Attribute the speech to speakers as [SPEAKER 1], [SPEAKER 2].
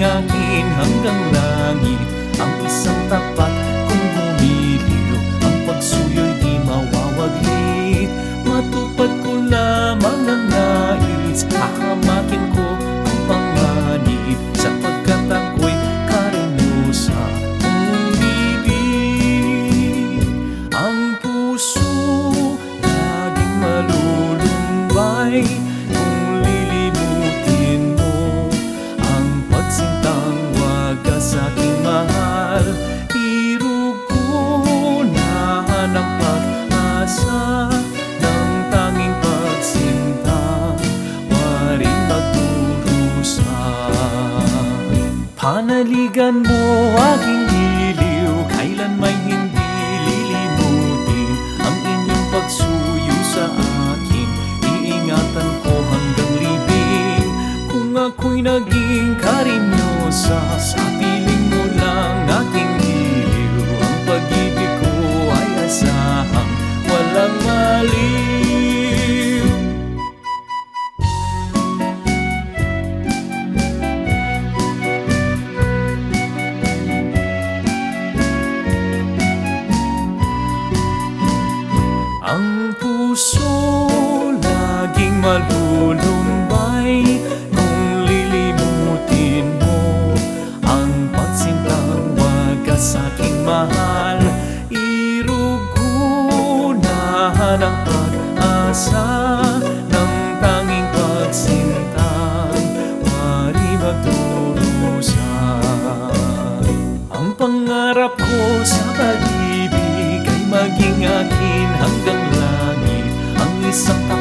[SPEAKER 1] akin hanggang langit Ang isang tapat kung bumiliw Ang pagsuyo'y di mawawaglit. Matupad ko lamang ang nais. Hahamakin Panaligan mo aking iliw Kailan may hindi lilimutin Ang inyong pagsuyo sa akin. Iingatan ko hanggang libing Kung ako'y naging malulumbay Kung lilimutin mo Ang pagsintang wagas aking mahal. Irugo na ng pag-asa Ng tanging pagsintang Wari magdurusan Ang pangarap ko sa pag-ibig ay maging akin hanggang langit. Ang isang